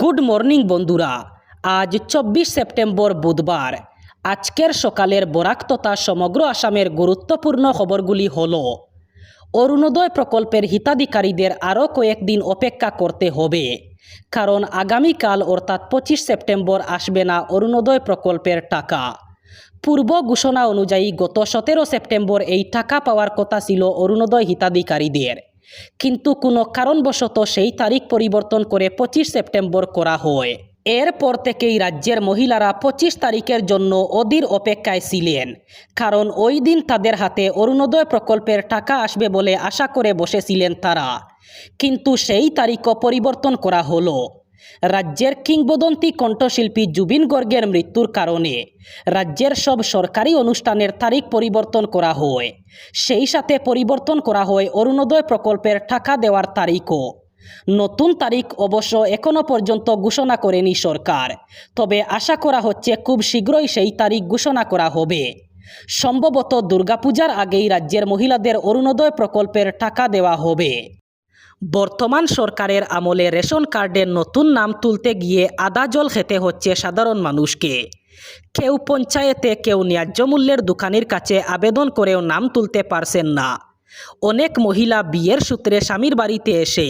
Good morning বন্ধুরা। আজ চব্বিশ সেপ্টেম্বর বুধবার। আজকের সকালের বরাক তথা সমগ্র আসামের গুরুত্বপূর্ণ খবরগুলি হল, অরুণোদয় প্রকল্পের হিতাধিকারীদের আরও কয়েকদিন অপেক্ষা করতে হবে, কারণ আগামীকাল অর্থাৎ পঁচিশ সেপ্টেম্বর আসবে না অরুণোদয় প্রকল্পের টাকা। পূর্ব ঘোষণা অনুযায়ী গত সতেরো সেপ্টেম্বর এই টাকা পাওয়ার কথা ছিল অরুণোদয় হিতাধিকারীদের। কিন্তু কোনো কারণবশত সেই তারিখ পরিবর্তন করে পঁচিশ সেপ্টেম্বর করা হয়। এরপর থেকেই রাজ্যের মহিলারা পঁচিশ তারিখের জন্য অধীর অপেক্ষায় ছিলেন। কারণ ওই দিন তাদের হাতে অরুণোদয় প্রকল্পের টাকা আসবে বলে আশা করে বসেছিলেন তারা। কিন্তু সেই তারিখও পরিবর্তন করা হলো। রাজ্যের কিংবদন্তি কণ্ঠশিল্পী জুবিন গর্গের মৃত্যুর কারণে রাজ্যের সব সরকারি অনুষ্ঠানের তারিখ পরিবর্তন করা হয়। সেই সাথে পরিবর্তন করা হয় অরুণোদয় প্রকল্পের টাকা দেওয়ার তারিখও। নতুন তারিখ অবশ্য এখনও পর্যন্ত ঘোষণা করেনি সরকার, তবে আশা করা হচ্ছে খুব শীঘ্রই সেই তারিখ ঘোষণা করা হবে। সম্ভবত দুর্গাপূজার আগেই রাজ্যের মহিলাদের অরুণোদয় প্রকল্পের টাকা দেওয়া হবে। বর্তমান সরকারের আমলে রেশন কার্ডের নতুন নাম তুলতে গিয়ে আদা জল খেতে হচ্ছে সাধারণ মানুষকে। কেউ পঞ্চায়েতে, কেউ ন্যায্য মূল্যের দোকানের কাছে আবেদন করেও নাম তুলতে পারছেন না। অনেক মহিলা বিয়ের সূত্রে স্বামীর বাড়িতে এসে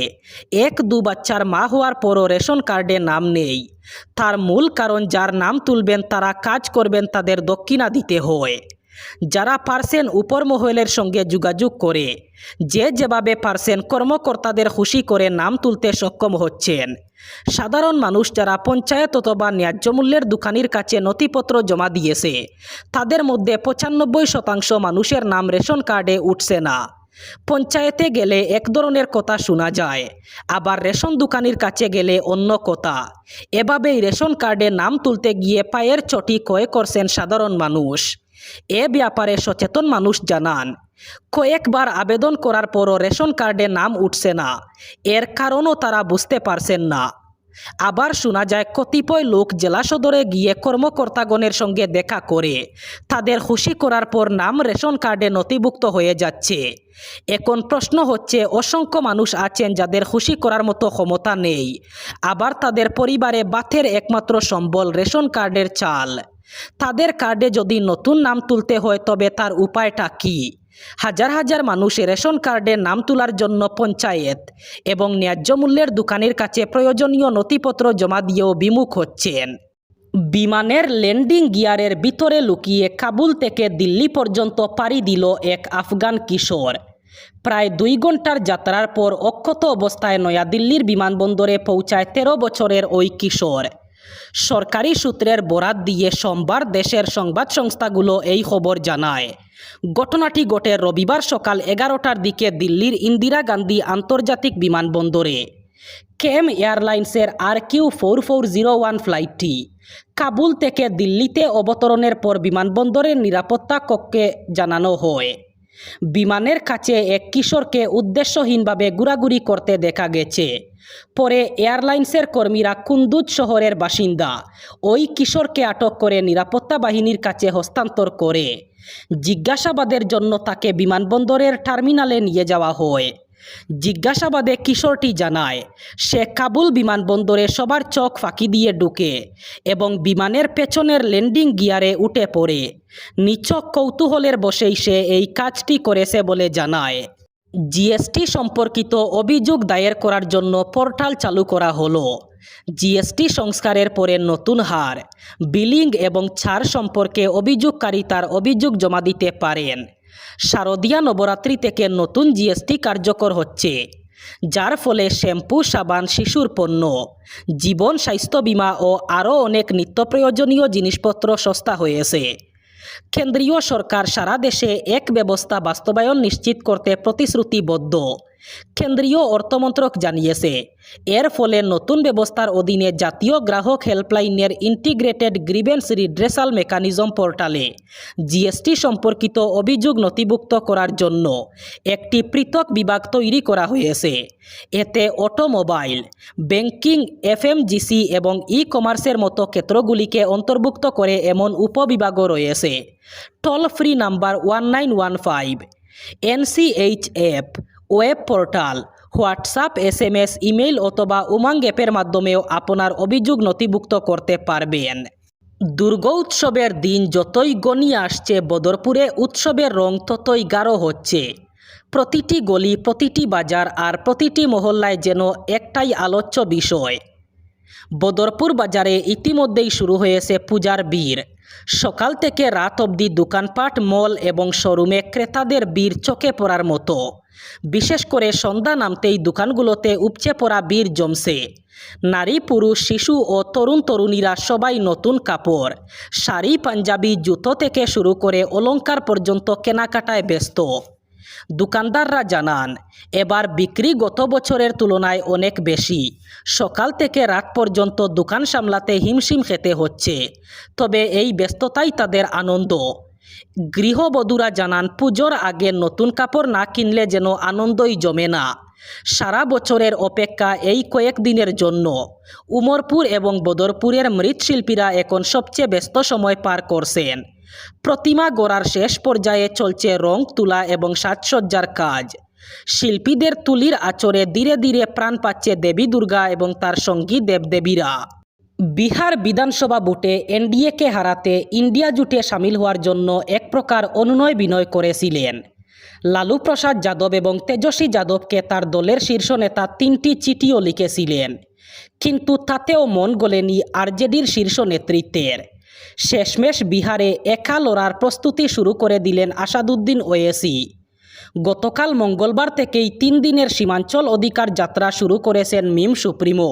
এক দু বাচ্চার মা হওয়ার পরও রেশন কার্ডে নাম নেই। তার মূল কারণ, যার নাম তুলবেন, তারা কাজ করবেন তাদের দক্ষিণা দিতে হয়। যারা পারছেন উপর মহলের সঙ্গে যোগাযোগ করে, যে যেভাবে পারছেন কর্মকর্তাদের খুশি করে নাম তুলতে সক্ষম হচ্ছেন। সাধারণ মানুষ যারা পঞ্চায়েত অথবা ন্যায্য মূল্যের দোকানির কাছে নথিপত্র জমা দিয়েছে, তাদের মধ্যে পঁচানব্বই শতাংশ মানুষের নাম রেশন কার্ডে উঠছে না। পঞ্চায়েতে গেলে এক ধরনের কথা শোনা যায়, আবার রেশন দোকানের কাছে গেলে অন্য কথা। এভাবেই রেশন কার্ডে নাম তুলতে গিয়ে পায়ের চটি ক্রয় করছেন সাধারণ মানুষ। এ ব্যাপারে সচেতন মানুষ জানান, কয়েকবার আবেদন করার পরও রেশন কার্ডে নাম উঠছে না। এর কারণও তারা বুঝতে পারছেন না। আবার শোনা যায় কতিপয় লোক জেলা সদরে গিয়ে কর্মকর্তাগণের সঙ্গে দেখা করে। তাদের খুশি করার পর নাম রেশন কার্ডে নথিভুক্ত হয়ে যাচ্ছে। এখন প্রশ্ন হচ্ছে, অসংখ্য মানুষ আছেন যাদের খুশি করার মতো ক্ষমতা নেই। আবার তাদের পরিবারে বাথের একমাত্র সম্বল রেশন কার্ডের চাল। তাদের কার্ডে যদি নতুন নাম তুলতে হয়, তবে তার উপায়টা কী? হাজার হাজার মানুষ রেশন কার্ডে নাম তোলার জন্য পঞ্চায়েত এবং ন্যায্য মূল্যের দোকানের কাছে প্রয়োজনীয় নথিপত্র জমা দিয়েও বিমুখ হচ্ছেন। বিমানের ল্যান্ডিং গিয়ারের ভিতরে লুকিয়ে কাবুল থেকে দিল্লি পর্যন্ত পাড়ি দিল এক আফগান কিশোর। প্রায় দুই ঘণ্টার যাত্রার পর অক্ষত অবস্থায় নয়াদিল্লির বিমানবন্দরে পৌঁছায় তেরো বছরের ওই কিশোর। সরকারি সূত্রের বরাত দিয়ে সোমবার দেশের সংবাদ সংস্থাগুলো এই খবর জানায়। ঘটনাটি ঘটে রবিবার সকাল এগারোটার দিকে দিল্লির ইন্দিরা গান্ধী আন্তর্জাতিক বিমানবন্দরে। কেম এয়ারলাইন্সের R Q four four zero one ফ্লাইটটি কাবুল থেকে দিল্লিতে অবতরণের পর বিমানবন্দরের নিরাপত্তা কক্ষে জানানো হয়। বিমানের কাছে এক কিশোরকে উদ্দেশ্যহীনভাবে ঘোরাঘুরি করতে দেখা গেছে। পরে এয়ারলাইন্সের কর্মীরা কুন্দুজ শহরের বাসিন্দা ওই কিশোরকে আটক করে নিরাপত্তা বাহিনীর কাছে হস্তান্তর করে। জিজ্ঞাসাবাদের জন্য তাকে বিমানবন্দরের টার্মিনালে নিয়ে যাওয়া হয়। জিজ্ঞাসাবাদে কিশোরটি জানায়, সে কাবুল বিমানবন্দরে সবার চোখ ফাঁকি দিয়ে ঢুকে এবং বিমানের পেছনের ল্যান্ডিং গিয়ারে উঠে পড়ে। নিচক কৌতূহলের বসেই সে এই কাজটি করেছে বলে জানায়। জিএসটি সম্পর্কিত অভিযোগ দায়ের করার জন্য পোর্টাল চালু করা হলো। জিএসটি সংস্কারের পরে নতুন হার, বিলিং এবং ছাড় সম্পর্কে অভিযোগকারী তার অভিযোগ জমা দিতে পারেন। শারদীয়া নবরাত্রি থেকে নতুন জিএসটি কার্যকর হচ্ছে, যার ফলে শ্যাম্পু, সাবান, শিশুর পণ্য, জীবন, স্বাস্থ্য বিমা ও আরও অনেক নিত্য প্রয়োজনীয় জিনিসপত্র সস্তা হয়েছে। কেন্দ্রীয় সরকার সারা দেশে এক ব্যবস্থা বাস্তবায়ন নিশ্চিত করতে প্রতিশ্রুতিবদ্ধ। কেন্দ্রীয় অর্থমন্ত্রক জানিয়েছে। এর ফলে নতুন ব্যবস্থার অধীনে জাতীয় গ্রাহক হেল্পলাইনের ইন্টিগ্রেটেড গ্রিভেন্স রিড্রেসাল মেকানিজম পোর্টালে জিএসটি সম্পর্কিত অভিযোগ নথিভুক্ত করার জন্য একটি পৃথক বিভাগ তৈরি করা হয়েছে। এতে অটোমোবাইল, ব্যাংকিং, এফএমজিসি এবং ই কমার্সের মতো ক্ষেত্রগুলিকে অন্তর্ভুক্ত করে এমন উপবিভাগও রয়েছে। Toll free number one nine one five, NCHF web portal, WhatsApp S M S email অথবা উমাং অ্যাপের মাধ্যমেও আপনার অভিযোগ নথিভুক্ত করতে পারবেন। দুর্গা উৎসবের দিন যতই গনিয়ে আসছে, বদরপুরে উৎসবের রং ততই গাঢ় হচ্ছে। প্রতিটি গলি, প্রতিটি বাজার আর প্রতিটি মহল্লায় যেন একটাই আলোচ্য বিষয়। বদরপুর বাজারে ইতিমধ্যেই শুরু হয়েছে পূজার বীর সকাল থেকে রাত অবধি দোকানপাট, মল এবং শোরুমে ক্রেতাদের বীর চোখে পড়ার মতো। বিশেষ করে সন্ধ্যা নামতেই দোকানগুলোতে উপচে পড়া বীর জমছে। নারী, পুরুষ, শিশু ও তরুণ তরুণীরা সবাই নতুন কাপড়, শাড়ি, পাঞ্জাবি, জুতো থেকে শুরু করে অলংকার পর্যন্ত কেনাকাটায় ব্যস্ত। দোকানদাররা জানান, এবার বিক্রি গত বছরের তুলনায় অনেক বেশি। সকাল থেকে রাত পর্যন্ত দোকান সামলাতে হিমশিম খেতে হচ্ছে। তবে এই ব্যস্ততাই তাদের আনন্দ। গৃহবধূরা জানান, পুজোর আগে নতুন কাপড় না কিনলে যেন আনন্দই জমে না। সারা বছরের অপেক্ষা এই কয়েকদিনের জন্য। উমরপুর এবং বদরপুরের মৃৎশিল্পীরা এখন সবচেয়ে ব্যস্ত সময় পার করছেন। প্রতিমা গড়ার শেষ পর্যায়ে চলছে রং, তুলা এবং সাজসজ্জার কাজ। শিল্পীদের তুলির আচরে ধীরে ধীরে প্রাণ পাচ্ছে দেবী দুর্গা এবং তার সঙ্গী দেবদেবীরা। বিহার বিধানসভা ভোটে এনডিএকে হারাতে ইন্ডিয়া জুটে সামিল হওয়ার জন্য এক প্রকার অনুনয় বিনয় করেছিলেন। লালু প্রসাদ যাদব এবং তেজস্বী যাদবকে তার দলের শীর্ষ নেতা তিনটি চিঠিও লিখেছিলেন। কিন্তু তাতেও মন গলেনি আরজেডির শীর্ষ নেতৃত্বের। শেষমেশ বিহারে একা লড়ার প্রস্তুতি শুরু করে দিলেন আসাদুদ্দিন ওয়েসি। গতকাল মঙ্গলবার থেকেই তিন দিনের সীমাঞ্চল অধিকার যাত্রা শুরু করেছেন মিম সুপ্রিমো।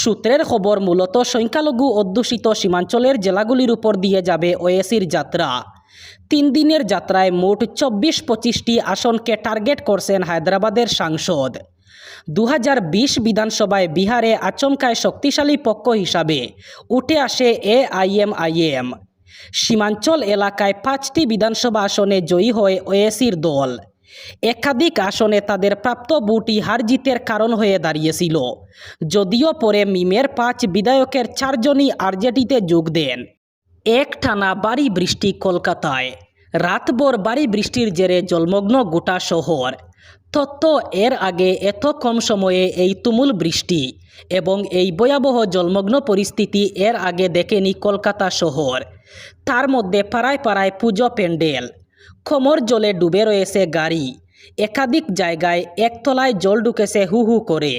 সূত্রের খবর, মূলত সংখ্যালঘু অধ্যুষিত সীমাঞ্চলের জেলাগুলির উপর দিয়ে যাবে ওয়েসির যাত্রা। তিন দিনের যাত্রায় মোট চব্বিশ পঁচিশটি আসনকে টার্গেট করছেন হায়দ্রাবাদের সাংসদ। দু হাজার বিশ বিধানসভায় বিহারে আচমকায় শক্তিশালী পক্ষ হিসাবে উঠে আসে এ আইএম সীমাঞ্চল এলাকায় পাঁচটি বিধানসভা আসনে জয়ী হয় ওয়েসির দল। একাধিক আসনে তাদের প্রাপ্ত বুটি হার জিতের কারণ হয়ে দাঁড়িয়েছিল। যদিও পরে মিমের পাঁচ বিধায়কের চারজনই আরজেডিতে যোগ দেন। এক টানা বাড়ি বৃষ্টি কলকাতায়। রাতভর বাড়ি বৃষ্টির জেরে জলমগ্ন গোটা শহর। তত্ত্ব, এর আগে এত কম সময়ে এই তুমুল বৃষ্টি এবং এই ভয়াবহ জলমগ্ন পরিস্থিতি এর আগে দেখেনি কলকাতা শহর। তার মধ্যে পাড়ায় পাড়ায় পুজো প্যান্ডেল কোমর জলে ডুবে রয়েছে গাড়ি। একাধিক জায়গায় একতলায় জল ঢুকেছে হু হু করে।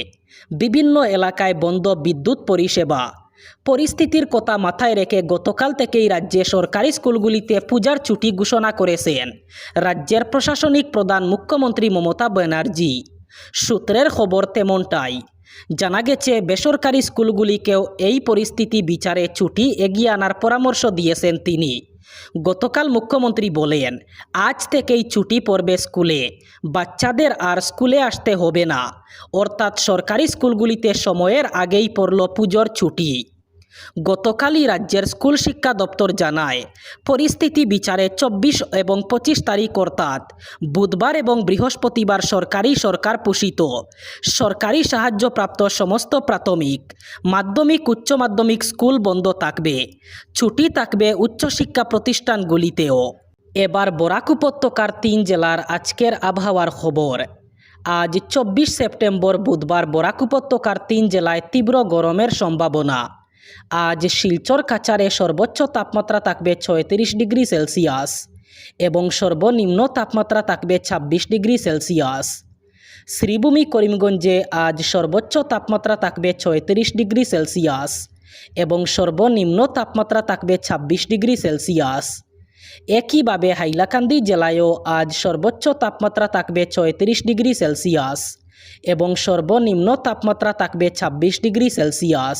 বিভিন্ন এলাকায় বন্ধ বিদ্যুৎ পরিষেবা। পরিস্থিতির কথা মাথায় রেখে গতকাল থেকেই রাজ্যে সরকারি স্কুলগুলিতে পূজার ছুটি ঘোষণা করেছেন রাজ্যের প্রশাসনিক প্রধান মুখ্যমন্ত্রী মমতা ব্যানার্জি। সূত্রের খবর তেমনটাই। জানা গেছে, বেসরকারি স্কুলগুলিকেও এই পরিস্থিতি বিচারে ছুটি এগিয়ে আনার পরামর্শ দিয়েছেন তিনি। গতকাল মুখ্যমন্ত্রী বলেন, আজ থেকেই ছুটি পড়বে স্কুলে। বাচ্চাদের আর স্কুলে আসতে হবে না। অর্থাৎ সরকারি স্কুলগুলিতে সময়ের আগেই পড়ল পুজোর ছুটি। গতকালই রাজ্যের স্কুল শিক্ষা দপ্তর জানায়, পরিস্থিতি বিচারে চব্বিশ এবং পঁচিশ তারিখ অর্থাৎ বুধবার এবং বৃহস্পতিবার সরকারি সরকার পোষিত। সরকারি সাহায্যপ্রাপ্ত সমস্ত প্রাথমিক, মাধ্যমিক, উচ্চ মাধ্যমিক স্কুল বন্ধ থাকবে। ছুটি থাকবে উচ্চশিক্ষা প্রতিষ্ঠানগুলিতেও। এবার বরাক উপত্যকার তিন জেলার আজকের আবহাওয়ার খবর। আজ চব্বিশ সেপ্টেম্বর বুধবার বরাক উপত্যকার তিন জেলায় তীব্র গরমের সম্ভাবনা। আজ শিলচর কাচারে সর্বোচ্চ তাপমাত্রা থাকবে ছয়ত্রিশ ডিগ্রি সেলসিয়াস এবং সর্বনিম্ন তাপমাত্রা থাকবে ছাব্বিশ ডিগ্রি সেলসিয়াস। শ্রীভূমি, করিমগঞ্জে আজ সর্বোচ্চ তাপমাত্রা থাকবে ছয়ত্রিশ ডিগ্রি সেলসিয়াস এবং সর্বনিম্ন তাপমাত্রা থাকবে ছাব্বিশ ডিগ্রি সেলসিয়াস। একইভাবে হাইলাকান্দি জেলায়ও আজ সর্বোচ্চ তাপমাত্রা থাকবে ছয়ত্রিশ ডিগ্রি সেলসিয়াস এবং সর্বনিম্ন তাপমাত্রা থাকবে ছাব্বিশ ডিগ্রি সেলসিয়াস।